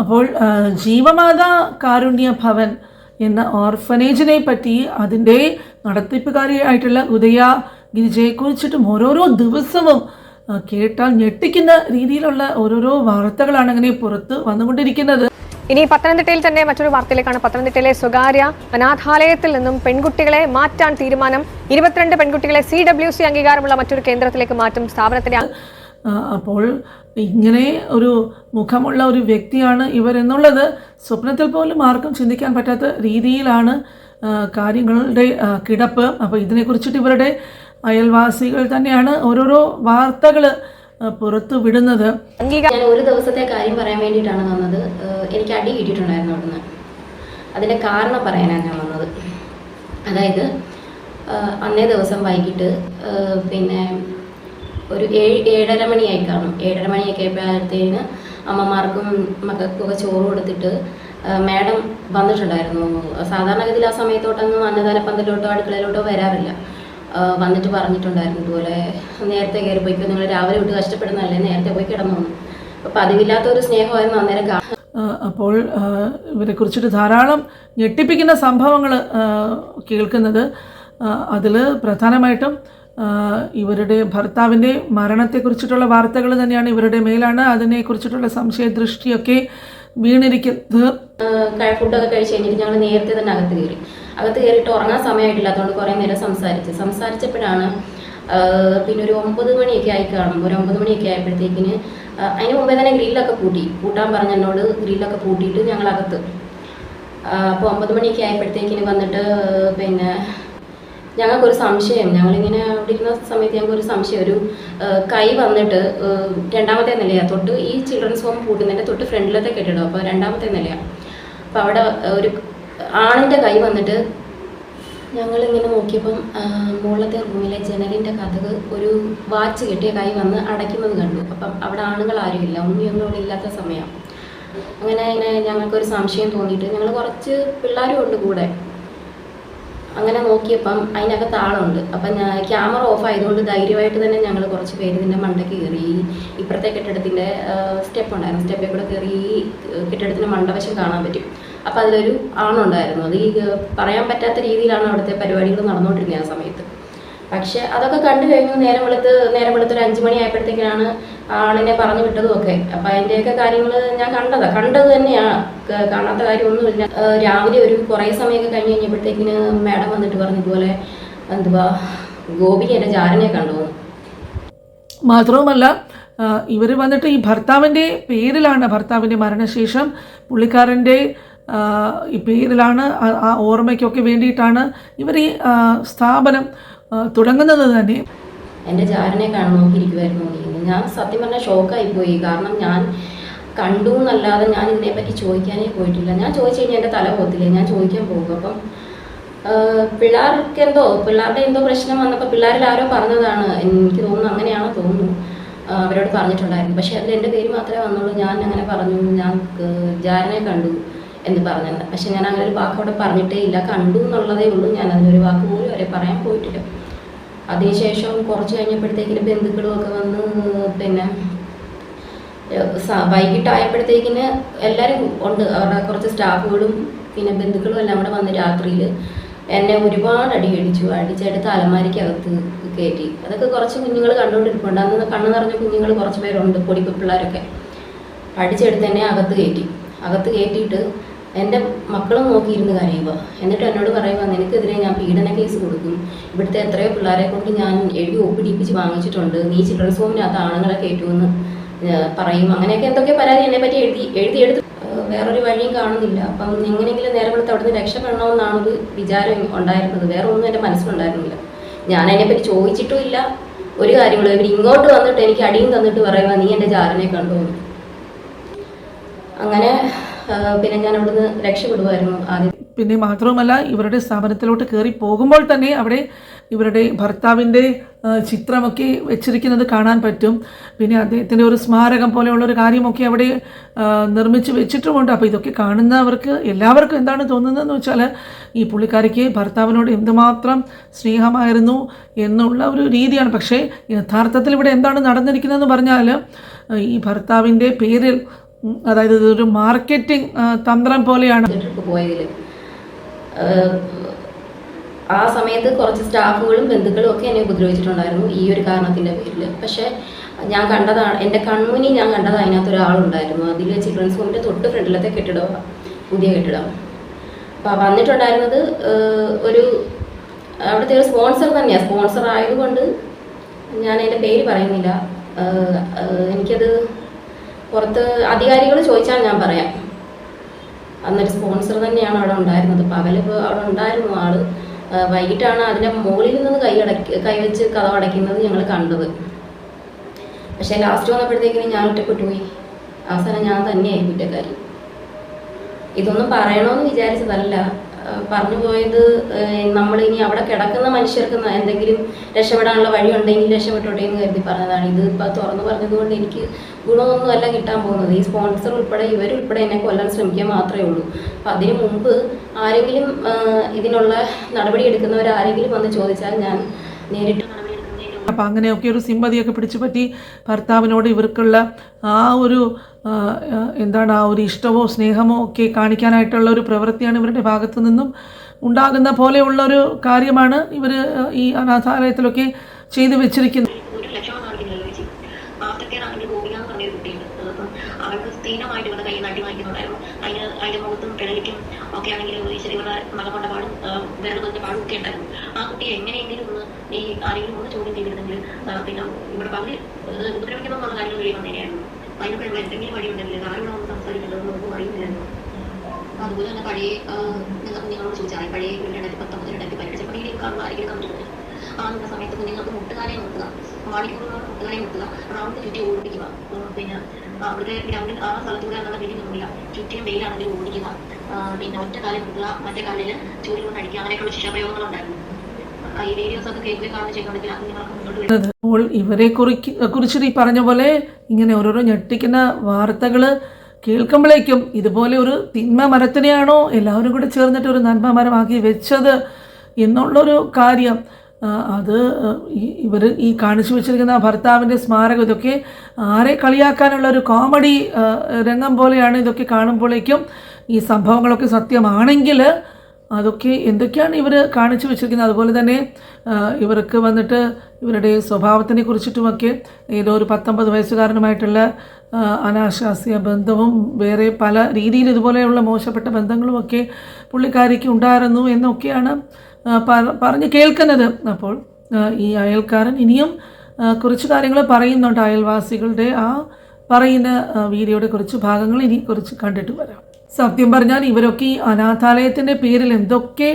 അപ്പോൾ ജീവമാത കാരുണ്യ ഭവൻ എന്ന ഓർഫനേജിനെ പറ്റി അതിന്റെ നടത്തിപ്പുകാരിയായിട്ടുള്ള ഉദയ ഗിരിജയെക്കുറിച്ചിട്ടും ഓരോരോ ദിവസവും കേട്ടാൽ ഞെട്ടിക്കുന്ന രീതിയിലുള്ള ഓരോരോ വാർത്തകളാണ് അങ്ങനെ പുറത്ത് വന്നുകൊണ്ടിരിക്കുന്നത്. ഇനി പത്തനംതിട്ടയിൽ തന്നെ മറ്റൊരു വാർത്തയിലേക്കാണ് പത്തനംതിട്ടയിലെ സ്വകാര്യ അനാഥാലയത്തിൽ നിന്നും പെൺകുട്ടികളെ മാറ്റാൻ തീരുമാനം. ഇരുപത്തിരണ്ട് പെൺകുട്ടികളെ സി ഡബ്ല്യു സി അംഗീകാരമുള്ള മറ്റൊരു കേന്ദ്രത്തിലേക്ക് മാറ്റും സ്ഥാപനത്തിന്റെ അപ്പോൾ ഇങ്ങനെ ഒരു മുഖമുള്ള ഒരു വ്യക്തിയാണ് ഇവരെന്നുള്ളത് സ്വപ്നത്തിൽ പോലും ആർക്കും ചിന്തിക്കാൻ പറ്റാത്ത രീതിയിലാണ് കാര്യങ്ങളുടെ കിടപ്പ്. അപ്പോൾ ഇതിനെക്കുറിച്ചിട്ട് ഇവരുടെ അയൽവാസികൾ തന്നെയാണ് ഓരോരോ വാർത്തകൾ പുറത്തു വിടുന്നത്. ഞാൻ ഒരു ദിവസത്തെ കാര്യം പറയാൻ വേണ്ടിയിട്ടാണ് വന്നത്. എനിക്ക് അടി കിട്ടിയിട്ടുണ്ടായിരുന്നു അവിടുന്ന്. അതിന്റെ കാരണം പറയാനാണ് ഞാൻ വന്നത്. അതായത് അന്നേ ദിവസം വൈകിട്ട് പിന്നെ ഒരു ഏഴ് ഏഴര മണിയായി കാണും ഏഴര മണിയൊക്കെ ആയപ്പോഴത്തേന് അമ്മമാർക്കും മക്കൾക്കൊക്കെ ചോറ് കൊടുത്തിട്ട് മാഡം വന്നിട്ടുണ്ടായിരുന്നു. സാധാരണഗതിയിൽ ആ സമയത്തോട്ടൊന്നും അന്നദാന പന്തലോട്ടോ അടുക്കളയിലോട്ടോ വരാറില്ല. വന്നിട്ട് പറഞ്ഞിട്ടുണ്ടായിരുന്നു ഇതുപോലെ നേരത്തെ കയറി പോയിക്കോ. നിങ്ങൾ രാവിലെ വിട്ട് കഷ്ടപ്പെടുന്നതല്ലേ നേരത്തെ പോയി കിടന്നു അപ്പം പതിവില്ലാത്ത ഒരു സ്നേഹമായിരുന്നു അന്നേരം കാണും അപ്പോൾ ഇവരെ ഇവരെക്കുറിച്ചിട്ട് ധാരാളം ഞെട്ടിപ്പിക്കുന്ന സംഭവങ്ങൾ കേൾക്കുന്നത് അതിൽ പ്രധാനമായിട്ടും ഇവരുടെ ഭർത്താവിന്റെ മരണത്തെക്കുറിച്ചിട്ടുള്ള വാർത്തകൾ തന്നെയാണ് ഇവരുടെ മേലാണ്. അതിനെക്കുറിച്ചിട്ടുള്ള സംശയദൃഷ്ടിയൊക്കെ വീണിരിക്കുന്നത്. ഫുഡൊക്കെ കഴിച്ച് കഴിഞ്ഞിട്ട് ഞങ്ങൾ നേരത്തെ തന്നെ അകത്ത് കയറി. അകത്ത് കയറിയിട്ട് ഉറങ്ങാൻ സമയമായിട്ടില്ലാത്തതുകൊണ്ട് കുറേ നേരം സംസാരിച്ച്. സംസാരിച്ചപ്പോഴാണ് പിന്നെ ഒരു ഒമ്പത് മണിയൊക്കെ ആയി കാണും ഒരു ഒമ്പത് മണിയൊക്കെ ആയപ്പോഴത്തേക്കിന് അതിന് മുമ്പേ തന്നെ ഗ്രില്ലൊക്കെ പൂട്ടി. പൂട്ടാൻ പറഞ്ഞ എന്നോട് ഗ്രില്ലൊക്കെ പൂട്ടിയിട്ട് ഞങ്ങളകത്ത്. അപ്പോൾ ഒമ്പത് മണിയൊക്കെ ആയപ്പോഴത്തേക്കിന് വന്നിട്ട് പിന്നെ ഞങ്ങൾക്കൊരു സംശയം. ഞങ്ങളിങ്ങനെ അവിടെ ഇരുന്ന സമയത്ത് ഞങ്ങൾക്കൊരു സംശയം. ഒരു കൈ വന്നിട്ട് രണ്ടാമത്തെ നിലയാണ് തൊട്ട് ഈ ചിൽഡ്രൻസ് ഹോം പൂട്ടുന്നതിന്റെ തൊട്ട് ഫ്രണ്ടിലത്തെ കെട്ടിടം അപ്പോൾ രണ്ടാമത്തെ നിലയാണ് അപ്പോൾ അവിടെ ഒരു ആണിന്റെ കൈ വന്നിട്ട് ഞങ്ങളിങ്ങനെ നോക്കിയപ്പം മുകളിലത്തെ റൂമിലെ ജനലിന്റെ കഥക് ഒരു വാച്ച് കെട്ടിയ കൈ വന്ന് അടയ്ക്കുന്നത് കണ്ടു. അപ്പം അവിടെ ആണുങ്ങൾ ആരുമില്ല ഉണ്ണിയൊന്നും അവിടെ ഇല്ലാത്ത സമയം. അങ്ങനെ ഇങ്ങനെ ഞങ്ങൾക്കൊരു സംശയം തോന്നിയിട്ട് ഞങ്ങൾ കുറച്ച് പിള്ളേരും ഉണ്ട് കൂടെ. അങ്ങനെ നോക്കിയപ്പം അതിനകത്ത് ആളുണ്ട്. അപ്പം ഞാൻ ക്യാമറ ഓഫ് ആയതുകൊണ്ട് ധൈര്യമായിട്ട് തന്നെ ഞങ്ങൾ കുറച്ച് പേര് ഇതിന്റെ മണ്ടയ്ക്ക് കയറി. ഇപ്പുറത്തെ കെട്ടിടത്തിന്റെ സ്റ്റെപ്പ് ഉണ്ടായിരുന്നു. സ്റ്റെപ്പിൽ കൂടെ കയറി ഈ കെട്ടിടത്തിന്റെ മണ്ടവശം കാണാൻ പറ്റും. അപ്പം അതിലൊരു ആണുണ്ടായിരുന്നു അത് ഈ പറയാൻ പറ്റാത്ത രീതിയിലാണ് അവിടുത്തെ പരിപാടികൾ നടന്നുകൊണ്ടിരുന്നത് ആ സമയത്ത്. പക്ഷേ അതൊക്കെ കണ്ടു കഴിഞ്ഞു നേരം വെളുത്ത് നേരം വെളുത്ത് ഒരു അഞ്ച് മണി ആയപ്പോഴത്തേക്കാണ് ആളിനെ പറഞ്ഞു വിട്ടതും ഒക്കെ അപ്പം അതിന്റെയൊക്കെ കാര്യങ്ങൾ ഞാൻ കണ്ടതാ. കണ്ടത് തന്നെയാണ് കാണാത്ത കാര്യമൊന്നുമില്ല. രാവിലെ ഒരു കുറേ സമയമൊക്കെ കഴിഞ്ഞ് കഴിഞ്ഞപ്പോഴത്തേക്കിന് മാഡം വന്നിട്ട് പറഞ്ഞു ഇതുപോലെ എന്തുവാ ഗോപിക്ക് എന്റെ ജാരനെ കണ്ടു മാത്രവുമല്ല ഇവർ വന്നിട്ട് ഈ ഭർത്താവിന്റെ പേരിലാണ് ഭർത്താവിന്റെ മരണശേഷം പുള്ളിക്കാരന്റെ പേരിലാണ് ആ- ഓർമ്മയ്ക്കൊക്കെ വേണ്ടിയിട്ടാണ് ഇവർ ഈ സ്ഥാപനം തുടങ്ങുന്നത് തന്നെ. എന്റെ ജാരനെ കാണാൻ നോക്കിയിരിക്കുമായിരുന്നു എന്ന്. ഞാൻ സത്യം പറഞ്ഞാൽ ഷോക്കായി പോയി കാരണം ഞാൻ കണ്ടു എന്നല്ലാതെ ഞാൻ ഇതിനെപ്പറ്റി ചോദിക്കാനേ പോയിട്ടില്ല. ഞാൻ ചോദിച്ചു കഴിഞ്ഞാൽ എന്റെ തല പോകത്തില്ലേ? ഞാൻ ചോദിക്കാൻ പോകും. അപ്പം പിള്ളേർക്ക് എന്തോ പിള്ളേരുടെ എന്തോ പ്രശ്നം വന്നപ്പോൾ പിള്ളേരിൽ ആരോ പറഞ്ഞതാണ്. എനിക്ക് തോന്നുന്നു അങ്ങനെയാണോ തോന്നുന്നു. അവരോട് പറഞ്ഞിട്ടുണ്ടായിരുന്നു. പക്ഷേ അതിൽ എന്റെ പേര് മാത്രമേ വന്നുള്ളൂ. ഞാൻ അങ്ങനെ പറഞ്ഞു. ഞാൻ ജാരനെ കണ്ടു എന്ന് പറഞ്ഞത് പക്ഷെ ഞാൻ അങ്ങനെ ഒരു വാക്ക് പറഞ്ഞിട്ടേ ഇല്ല. കണ്ടു എന്നുള്ളതേ ഉള്ളൂ. ഞാൻ അതിനൊരു വാക്ക് പോലും അവരെ പറയാൻ പോയിട്ടില്ല. അതിനുശേഷം കുറച്ച് കഴിഞ്ഞപ്പോഴത്തേക്കിന് ബന്ധുക്കളും ഒക്കെ വന്ന് പിന്നെ വൈകിട്ടായപ്പോഴത്തേക്കിന് എല്ലാവരും ഉണ്ട്. അവരുടെ കുറച്ച് സ്റ്റാഫുകളും പിന്നെ ബന്ധുക്കളും എല്ലാം കൂടെ വന്ന് രാത്രിയിൽ എന്നെ ഒരുപാട് അടി അടിച്ചു അടിച്ചെടുത്ത് അലമാരിക്കകത്ത് കയറ്റി. അതൊക്കെ കുറച്ച് കുഞ്ഞുങ്ങൾ കണ്ടുകൊണ്ടിരിപ്പുണ്ട്. അന്ന് കണ്ണു നിറഞ്ഞ കുഞ്ഞുങ്ങൾ കുറച്ച് പേരുണ്ട് പൊടിപ്പ് പിള്ളേരൊക്കെ അടിച്ചെടുത്ത് എന്നെ അകത്ത് കയറ്റി. അകത്ത് കയറ്റിയിട്ട് എന്റെ മക്കളും നോക്കിയിരുന്ന് കരയുക. എന്നിട്ട് എന്നോട് പറയുക നിനക്കെതിരെ ഞാൻ പീഡന കേസ് കൊടുക്കും. ഇവിടുത്തെ എത്രയോ പിള്ളേരെ കൊണ്ട് ഞാൻ എഴുതി ഒപ്പിടിപ്പിച്ച് വാങ്ങിച്ചിട്ടുണ്ട്. നീ ചിൽഡ്രൻസ് ഹോമിനകത്ത് ആണുങ്ങളെ കയറ്റുമെന്ന് പറയും. അങ്ങനെയൊക്കെ എന്തൊക്കെ പരാതി എന്നെ പറ്റി എഴുതി എഴുതിയെടുത്ത് വേറൊരു വഴിയും കാണുന്നില്ല. അപ്പം എങ്ങനെയെങ്കിലും നേരെ കൊടുത്ത് അവിടുന്ന് രക്ഷപ്പെടണമെന്നാണ് ഒരു വിചാരം ഉണ്ടായിരുന്നത്. വേറെ ഒന്നും എന്റെ മനസ്സിലുണ്ടായിരുന്നില്ല. ഞാൻ അതിനെപ്പറ്റി ചോദിച്ചിട്ടും ഇല്ല. ഒരു കാര്യമുള്ളൂ ഇവർ ഇങ്ങോട്ട് വന്നിട്ട് എനിക്ക് അടിയും തന്നിട്ട് പറയുക നീ എന്റെ ജാറിനെ കണ്ടു അങ്ങനെ പിന്നെ ഞാൻ അവിടുന്ന് രക്ഷപ്പെടുമായിരുന്നു ആദ്യം. പിന്നെ മാത്രവുമല്ല ഇവരുടെ സ്ഥാപനത്തിലോട്ട് കയറി പോകുമ്പോൾ തന്നെ അവിടെ ഇവരുടെ ഭർത്താവിന്റെ ചിത്രമൊക്കെ വെച്ചിരിക്കുന്നത് കാണാൻ പറ്റും. പിന്നെ അദ്ദേഹത്തിന്റെ ഒരു സ്മാരകം പോലെയുള്ള ഒരു കാര്യമൊക്കെ അവിടെ നിർമ്മിച്ച് വെച്ചിട്ടുമുണ്ട്. അപ്പോൾ ഇതൊക്കെ കാണുന്നവർക്ക് എല്ലാവർക്കും എന്താണ് തോന്നുന്നതെന്ന് വെച്ചാൽ ഈ പുള്ളിക്കാരിക്ക് ഭർത്താവിനോട് എന്തുമാത്രം സ്നേഹമായിരുന്നു എന്നുള്ള ഒരു രീതിയാണ്. പക്ഷേ യഥാർത്ഥത്തിൽ ഇവിടെ എന്താണ് നടന്നിരിക്കുന്നതെന്ന് പറഞ്ഞാൽ ഈ ഭർത്താവിന്റെ പേരിൽ അതായത് ഇതൊരു മാർക്കറ്റിംഗ് തന്ത്രം പോലെയാണ്. പോയതിൽ ആ സമയത്ത് കുറച്ച് സ്റ്റാഫുകളും ബന്ധുക്കളും ഒക്കെ എന്നെ ഉപദ്രവിച്ചിട്ടുണ്ടായിരുന്നു ഈ ഒരു കാരണത്തിന്റെ പേരിൽ പക്ഷേ ഞാൻ കണ്ടതാണ് എന്റെ കൺമുനി ഞാൻ കണ്ടത് അതിനകത്ത് ഒരാളുണ്ടായിരുന്നു. അതിൽ ചിൽഡ്രൻസ് ഹോമിന്റെ തൊട്ട് ഫ്രണ്ടിലത്തെ കെട്ടിടമാണ് പുതിയ കെട്ടിടം. അപ്പോൾ വന്നിട്ടുണ്ടായിരുന്നത് ഒരു അവിടുത്തെ ഒരു സ്പോൺസർ തന്നെയാണ് സ്പോൺസർ ആയതുകൊണ്ട് ഞാൻ അതിന്റെ പേര് പറയുന്നില്ല. എനിക്കത് പുറത്ത് അധികാരികൾ ചോദിച്ചാൽ ഞാൻ പറയാം. അന്നൊരു സ്പോൺസർ തന്നെയാണ് അവിടെ ഉണ്ടായിരുന്നത്. പകലിപ്പോൾ അവിടെ ഉണ്ടായിരുന്നു ആൾ. വൈകിട്ടാണ് അതിന്റെ മുകളിൽ നിന്ന് കൈ അടക്കി കൈവച്ച് കഥ അടയ്ക്കുന്നത് ഞങ്ങൾ കണ്ടത്. പക്ഷേ ലാസ്റ്റ് വന്നപ്പോഴത്തേക്കിനും ഞാൻ ഒറ്റപ്പെട്ടു പോയി അവസാനം ഞാൻ തന്നെയായി കുറ്റക്കാരി. ഇതൊന്നും പറയണമെന്ന് വിചാരിച്ചതല്ല. പറഞ്ഞു പോയത് നമ്മൾ ഇനി അവിടെ കിടക്കുന്ന മനുഷ്യർക്ക് എന്തെങ്കിലും രക്ഷപ്പെടാനുള്ള വഴി ഉണ്ടെങ്കിൽ രക്ഷപ്പെട്ടോട്ടെ എന്ന് കരുതി പറഞ്ഞതാണ്. ഇത് ഇപ്പം തുറന്നു പറഞ്ഞതുകൊണ്ട് എനിക്ക് ഗുണമൊന്നുമല്ല കിട്ടാൻ പോകുന്നത്. ഈ സ്പോൺസർ ഉൾപ്പെടെ ഇവരുൾപ്പെടെ എന്നെ കൊല്ലാൻ ശ്രമിക്കുക മാത്രമേ ഉള്ളൂ. അപ്പം അതിനു മുമ്പ് ആരെങ്കിലും ഇതിനുള്ള നടപടി എടുക്കുന്നവർ ആരെങ്കിലും വന്ന് ചോദിച്ചാൽ ഞാൻ നേരിട്ട് എടുക്കുന്നതിന് അങ്ങനെയൊക്കെ ഒരു സിമ്പതിയൊക്കെ പിടിച്ചു പറ്റി ഭർത്താവിനോട് ഇവർക്കുള്ള ആ ഒരു എന്താണ് ആ ഒരു ഇഷ്ടമോ സ്നേഹമോ ഒക്കെ കാണിക്കാനായിട്ടുള്ള ഒരു പ്രവൃത്തിയാണ് ഇവരുടെ ഭാഗത്തു നിന്നും ഉണ്ടാകുന്ന പോലെയുള്ള ഒരു കാര്യമാണ് ഇവർ ഈ അനാഥാലയത്തിലൊക്കെ ചെയ്തു വെച്ചിരിക്കുന്നത്. മുഖത്തും പിഴലിക്കും ഒക്കെ ആണെങ്കിൽ ചെറിയ മലകൊണ്ട പാടും വിരൽ കൊണ്ട പാടും ഒക്കെ ഉണ്ടായിരുന്നു. കുട്ടിയെ എങ്ങനെയെങ്കിലും ഒന്ന് ഈ ആരെങ്കിലും ഒന്ന് ചോദ്യം ചെയ്തിരുന്നെങ്കിൽ പിന്നെ ഇവിടെ പകുതി ഉപദ്രവിക്കണം എന്നുള്ള കാര്യങ്ങൾ വഴി വന്നേനെയായിരുന്നു. അതിനൊക്കെ നമ്മൾ എന്തെങ്കിലും വഴിയുണ്ടെങ്കിൽ ആരോടൊന്നും സംസാരിക്കുന്നത് നമുക്ക് അറിയില്ലായിരുന്നു. അതുപോലെ തന്നെ പഴയ നിങ്ങളോട് ചോദിച്ചാൽ പഴയ രണ്ടായിരത്തി പത്തൊമ്പത് രണ്ടായിരത്തി പതിനെട്ട് ചിലപ്പോൾ വീഡിയോ കാണുമ്പോൾ ആരെങ്കിലും കണ്ടിട്ടുണ്ട് ആ നിന്ന സമയത്ത് കുഞ്ഞുങ്ങൾക്ക് മുട്ടുകാരെ നിർത്തുക മണിക്കൂറുകളോട് മുട്ടുകാരെ നിർത്തുക റൗണ്ട് ചുറ്റി ഓടിക്കുക ഉം, പിന്നെ അവിടുത്തെ ഗ്രൗണ്ടിൽ ആ സ്ഥലത്തൂടെ എന്നുള്ള രീതിയൊന്നുമില്ല ചുറ്റിയും വെയിലാണെങ്കിൽ ഓടിക്കുക. പിന്നെ ഒറ്റ കാലിൽ നിർത്തുക മറ്റേ കാലിൽ ചൂരി കൊണ്ട് അടിക്കുക അങ്ങനെയൊക്കെയുള്ള ശിക്ഷാപ്രയോഗങ്ങളുണ്ടായിരുന്നു. അപ്പോൾ ഇവരെ കുറിക്ക് കുറിച്ചിട്ട് ഈ പറഞ്ഞ പോലെ ഇങ്ങനെ ഓരോരോ ഞെട്ടിക്കുന്ന വാർത്തകൾ കേൾക്കുമ്പോഴേക്കും ഇതുപോലെ ഒരു തിന്മ മരത്തിനെയാണോ എല്ലാവരും കൂടെ ചേർന്നിട്ട് ഒരു നന്മ മരമാക്കി വെച്ചത് എന്നുള്ളൊരു കാര്യം. അത് ഇവർ ഈ കാണിച്ചു വെച്ചിരിക്കുന്ന ഭർത്താവിന്റെ സ്മാരകം ഇതൊക്കെ ആരെ കളിയാക്കാനുള്ള ഒരു കോമഡി രംഗം പോലെയാണ് ഇതൊക്കെ കാണുമ്പോഴേക്കും ഈ സംഭവങ്ങളൊക്കെ സത്യമാണെങ്കിൽ അതൊക്കെ എന്തൊക്കെയാണ് ഇവർ കാണിച്ചു വെച്ചിരിക്കുന്നത്? അതുപോലെ തന്നെ ഇവർക്ക് വന്നിട്ട് ഇവരുടെ സ്വഭാവത്തിനെ കുറിച്ചിട്ടുമൊക്കെ ഏതോ ഒരു പത്തൊമ്പത് വയസ്സുകാരനുമായിട്ടുള്ള അനാശാസ്യ ബന്ധവും വേറെ പല രീതിയിൽ ഇതുപോലെയുള്ള മോശപ്പെട്ട ബന്ധങ്ങളുമൊക്കെ പുള്ളിക്കാരിക്ക് ഉണ്ടായിരുന്നു എന്നൊക്കെയാണ് പറഞ്ഞ് കേൾക്കുന്നത്. അപ്പോൾ ഈ അയൽക്കാരൻ ഇനിയും കുറച്ച് കാര്യങ്ങൾ പറയുന്നുണ്ട്. അയൽവാസികളുടെ ആ പറയുന്ന വീഡിയോയുടെ കുറച്ച് ഭാഗങ്ങൾ ഇനി കുറച്ച് കണ്ടിട്ട് വരാം. സത്യം പറഞ്ഞാൽ ഇവരൊക്കെ ഈ അനാഥാലയത്തിന്റെ പേരിൽ എന്തൊക്കെ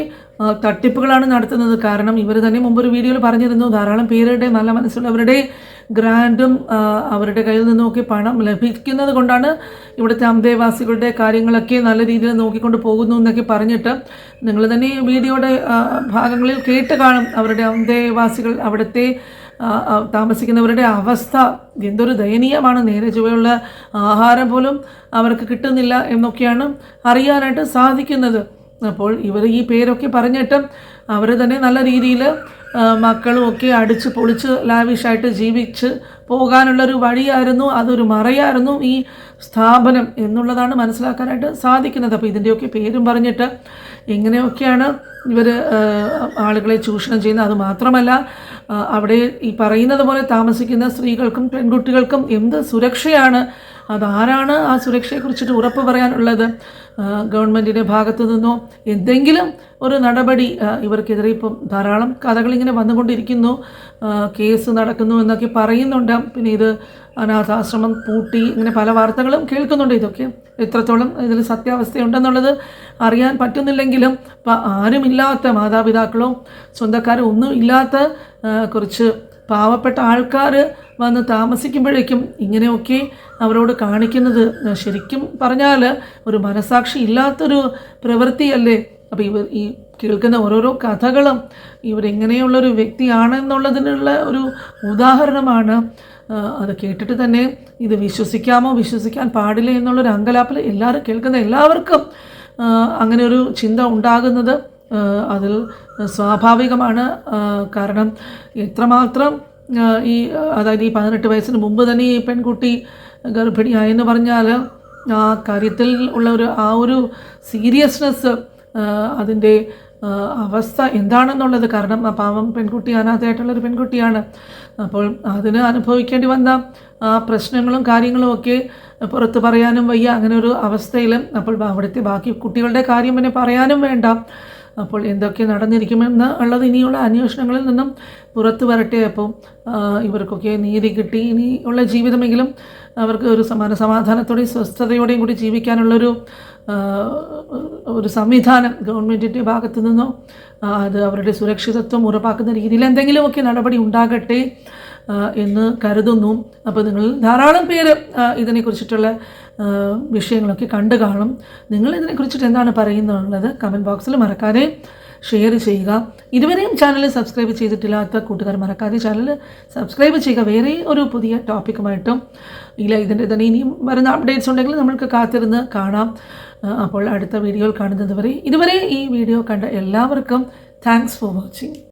തട്ടിപ്പുകളാണ് നടത്തുന്നത്. കാരണം ഇവർ തന്നെ മുമ്പൊരു വീഡിയോയിൽ പറഞ്ഞിരുന്നു ധാരാളം പേരുടെ നല്ല മനസ്സുള്ളവരുടെ ഗ്രാൻഡും അവരുടെ കയ്യിൽ നിന്നുമൊക്കെ പണം ലഭിക്കുന്നത് കൊണ്ടാണ് ഇവിടുത്തെ അന്തേവാസികളുടെ കാര്യങ്ങളൊക്കെ നല്ല രീതിയിൽ നോക്കിക്കൊണ്ട് പോകുന്നു എന്നൊക്കെ പറഞ്ഞിട്ട് നിങ്ങൾ തന്നെ വീഡിയോയുടെ ഭാഗങ്ങളിൽ കേട്ട് കാണും അവരുടെ അന്തേവാസികൾ അവിടുത്തെ താമസിക്കുന്നവരുടെ അവസ്ഥ എന്തൊരു ദയനീയമാണ്. നേരെ ചുവയുള്ള ആഹാരം പോലും അവർക്ക് കിട്ടുന്നില്ല എന്നൊക്കെയാണ് അറിയാനായിട്ട് സാധിക്കുന്നത്. അപ്പോൾ ഇവർ ഈ പേരൊക്കെ പറഞ്ഞിട്ട് അവർ തന്നെ നല്ല രീതിയിൽ മക്കളും ഒക്കെ അടിച്ച് പൊളിച്ച് ലാവിഷായിട്ട് ജീവിച്ച് പോകാനുള്ളൊരു വഴിയായിരുന്നു അതൊരു മറയായിരുന്നു ഈ സ്ഥാപനം എന്നുള്ളതാണ് മനസ്സിലാക്കാനായിട്ട് സാധിക്കുന്നത്. അപ്പോൾ ഇതിന്റെയൊക്കെ പേരും പറഞ്ഞിട്ട് എങ്ങനെയൊക്കെയാണ് ഇവർ ആളുകളെ ചൂഷണം ചെയ്യുന്നത്. അത് മാത്രമല്ല അവിടെ ഈ പറയുന്നത് പോലെ താമസിക്കുന്ന സ്ത്രീകൾക്കും പെൺകുട്ടികൾക്കും എന്ത് സുരക്ഷയാണ്? അതാരാണ് ആ സുരക്ഷയെക്കുറിച്ചിട്ട് ഉറപ്പ് പറയാനുള്ളത്? ഗവൺമെന്റിന്റെ ഭാഗത്തു നിന്നോ എന്തെങ്കിലും ഒരു നടപടി ഇവർക്കെതിരെ ഇപ്പം ധാരാളം കഥകളിങ്ങനെ വന്നുകൊണ്ടിരിക്കുന്നു. കേസ് നടക്കുന്നു എന്നൊക്കെ പറയുന്നുണ്ട്. പിന്നെ ഇത് അനാഥാശ്രമം പൂട്ടി ഇങ്ങനെ പല വാർത്തകളും കേൾക്കുന്നുണ്ട്. ഇതൊക്കെ എത്രത്തോളം ഇതിൽ സത്യാവസ്ഥയുണ്ടെന്നുള്ളത് അറിയാൻ പറ്റുന്നില്ലെങ്കിലും ഇപ്പം ആരുമില്ലാത്ത മാതാപിതാക്കളോ സ്വന്തക്കാരോ ഒന്നും ഇല്ലാത്ത കുറച്ച് പാവപ്പെട്ട ആൾക്കാർ വന്ന് താമസിക്കുമ്പോഴേക്കും ഇങ്ങനെയൊക്കെ അവരോട് കാണിക്കുന്നത് ശരിക്കും പറഞ്ഞാൽ ഒരു മനസാക്ഷി ഇല്ലാത്തൊരു പ്രവൃത്തിയല്ലേ. അപ്പോൾ ഇവർ ഈ കേൾക്കുന്ന ഓരോരോ കഥകളും ഇവരെങ്ങനെയുള്ളൊരു വ്യക്തിയാണെന്നുള്ളതിനുള്ള ഒരു ഉദാഹരണമാണ്. അത് കേട്ടിട്ട് തന്നെ ഇത് വിശ്വസിക്കാമോ വിശ്വസിക്കാൻ പാടില്ല എന്നുള്ളൊരു അങ്കലാപ്പിൽ എല്ലാവരും കേൾക്കുന്ന എല്ലാവർക്കും അങ്ങനെ ഒരു ചിന്ത ഉണ്ടാകുന്നത്. അതിൽ സ്വാഭാവികമാണ്. കാരണം എത്രമാത്രം ഈ അതായത് ഈ പതിനെട്ട് വയസ്സിന് മുമ്പ് തന്നെ ഈ പെൺകുട്ടി ഗർഭിണിയായെന്ന് പറഞ്ഞാൽ ആ കാര്യത്തിൽ ഉള്ള ഒരു ആ ഒരു സീരിയസ്നെസ് അതിന്റെ അവസ്ഥ എന്താണെന്നുള്ളത് കാരണം ആ പാവം പെൺകുട്ടി അനാഥയായിട്ടുള്ളൊരു പെൺകുട്ടിയാണ്. അപ്പോൾ അതിന് അനുഭവിക്കേണ്ടി വന്ന ആ പ്രശ്നങ്ങളും കാര്യങ്ങളും ഒക്കെ പുറത്ത് പറയാനും വയ്യ. അങ്ങനെ ഒരു അവസ്ഥയിൽ അപ്പോൾ അവിടുത്തെ ബാക്കി കുട്ടികളുടെ കാര്യം പിന്നെ പറയാനും വേണ്ട. അപ്പോൾ എന്തൊക്കെ നടന്നിരിക്കുമെന്ന് ഉള്ളത് ഇനിയുള്ള അന്വേഷണങ്ങളിൽ നിന്നും പുറത്തു വരട്ടെ. അപ്പോൾ ഇവർക്കൊക്കെ നീതി കിട്ടി. ഇനിയുള്ള ജീവിതമെങ്കിലും അവർക്ക് ഒരു സമാന സമാധാനത്തോടെയും സ്വസ്ഥതയോടെയും കൂടി ജീവിക്കാനുള്ളൊരു ഒരു സംവിധാനം ഗവൺമെന്റിന്റെ ഭാഗത്തു നിന്നോ അത് അവരുടെ സുരക്ഷിതത്വം ഉറപ്പാക്കുന്ന രീതിയിൽ എന്തെങ്കിലുമൊക്കെ നടപടി ഉണ്ടാകട്ടെ എന്ന് കരുതുന്നു. അപ്പോൾ നിങ്ങൾ ധാരാളം പേര് ഇതിനെക്കുറിച്ചിട്ടുള്ള വിഷയങ്ങളൊക്കെ കണ്ടു കാണും. നിങ്ങൾ ഇതിനെക്കുറിച്ചിട്ട് എന്താണ് പറയുന്നത് കമന്റ് ബോക്സിൽ മറക്കാതെ ഷെയർ ചെയ്യുക. ഇതുവരെയും ചാനൽ സബ്സ്ക്രൈബ് ചെയ്തിട്ടില്ലാത്ത കൂട്ടുകാർ മറക്കാതെ ചാനൽ സബ്സ്ക്രൈബ് ചെയ്യുക. വേറെ ഒരു പുതിയ ടോപ്പിക്കുമായിട്ടും ഇല്ല. ഇതിന്റെ തന്നെ ഇനിയും വരുന്ന അപ്ഡേറ്റ്സ് ഉണ്ടെങ്കിൽ നമ്മൾക്ക് കാത്തിരുന്ന് കാണാം. അപ്പോൾ അടുത്ത വീഡിയോയിൽ കാണുന്നത് വരെ ഇതുവരെ ഈ വീഡിയോ കണ്ട എല്ലാവർക്കും താങ്ക്സ് ഫോർ വാച്ചിങ്